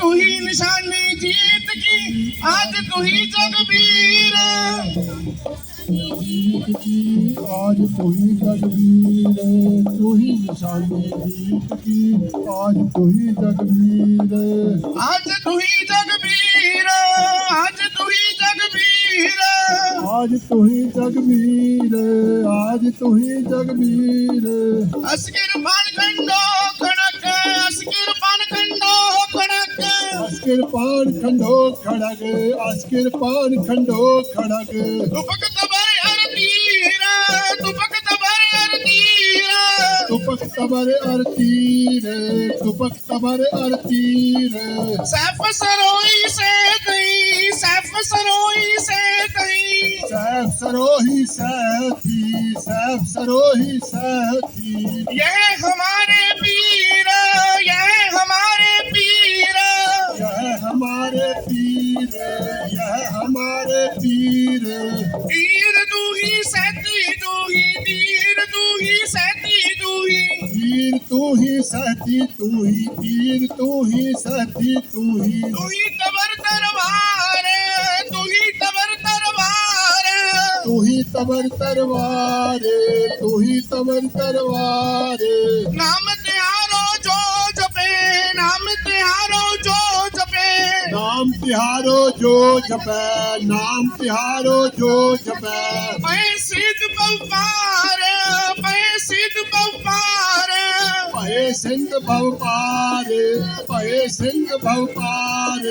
ਤੂੰ ਹੀ ਨਿਸ਼ਾਨੀ ਜੀਤ ਕੀ ਅੱਜ ਤੂੰ ਹੀ ਜਗਵੀਰ ਆਜ ਤੂੰ ਹੀ ਜਗਵੀਰ ਤੂੰ ਹੀ ਨਿਸ਼ਾਨੀ ਜੀਤ ਕੀ ਆਜ ਤੂੰ ਹੀ ਜਗਵੀਰ ਅੱਜ ਤੂੰ ਹੀ ਜਗਵੀਰ ਅੱਜ ਤੂੰ ਹੀ ਜਗਵੀਰ ਆਜ ਤੂੰ ਹੀ ਜਗਵੀਰ ਆਜ ਤੂੰ ਹੀ ਜਗਵੀਰ ਅਸਗਰ ਮਾਨ ਖੰਡੋ अस्किर पान खंडो खड़ग आज कृपान खंडो खड़ग। तुपक तबर हर तीर तुपक तबर हर तीर। तुपक तबर अर तीर तुपक तबर अर तीर। सैफ सरोई से कहीं सैफ सरोई से कहीं। सैफ सरोही सैथी सैफ सरोही सैथी ये हमारे ही सहती तू ही तीर तू ही सहती तू ही। तू ही तबर दरबार तू ही तबर दरबार तू ही तबर तरवार तू ही तबर तरवार नाम त्यारो जो जपे नाम त्यारो जो जपे। नाम तिहारो जो जपै नाम तिहारो जो जपै। मैं सिद्ध पवार मैं पहे सिंध भव पार पहे सिंध भव पार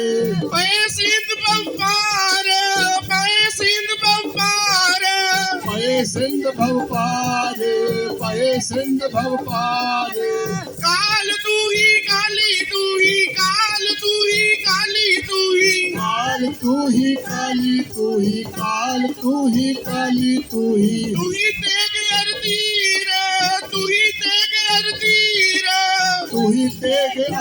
मैं सिद्ध पवार मैं सिद्ध पवार पहे सिंध भव पार पहे सिंध भव पार काल तू ही काली तू ही काल तू ही काली तू ही काल तू ही काली तू ही काल तू ही काली तू ही तू ही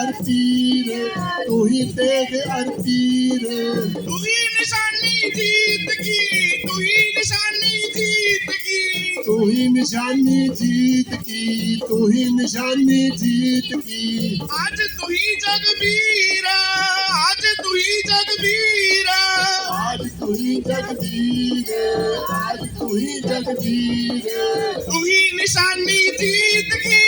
ਅਰਤੀ ਰੇ ਤੂੰ ਹੀ ਤੇਗ ਅਰਤੀ ਰੇ। ਤੂੰ ਹੀ ਨਿਸ਼ਾਨੀ ਜੀਤ ਕੀ ਤੂੰ ਹੀ ਨਿਸ਼ਾਨੀ ਜੀਤ ਕੀ। ਤੂੰ ਹੀ ਨਿਸ਼ਾਨੀ ਜੀਤ ਕੀ ਤੂੰ ਹੀ ਨਿਸ਼ਾਨੀ ਜੀਤ ਕੀ। ਅੱਜ ਤੂੰ ਹੀ ਜਗ ਵੀਰਾ ਅੱਜ ਤੂੰ ਹੀ ਜਗ ਵੀਰਾ। ਅੱਜ ਤੂੰ ਹੀ ਜਗ ਵੀਰੇ ਅੱਜ ਤੂੰ ਹੀ ਜਗ ਵੀਰੇ। ਤੂੰ ਹੀ ਨਿਸ਼ਾਨੀ ਜੀਤ ਕੀ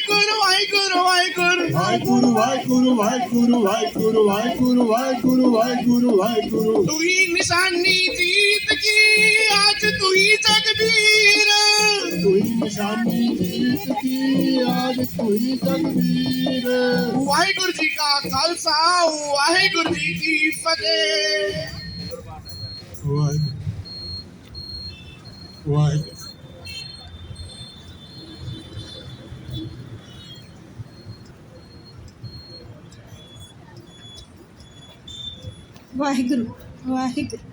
वाहेगुरु वाहेगुरु वाहेगुरु। वाहेगुरु वाहेगुरु वाहेगुरु वाहिगुरु वाहिगुरु वाहिगुरु वाहिगुरु वाहिगुरु। वाहिगुरु वाहिगुरु तू ही निशानी जीत की आज तू ही जगबीर तू ही निशानी जीत की आज तू ही जगवीर वाहेगुरु जी का खालसा वाहेगुरु जी की फतेह। वाहिगुरु वाहिगुरु ਵਾਹਿਗੁਰੂ ਵਾਹਿਗੁਰੂ।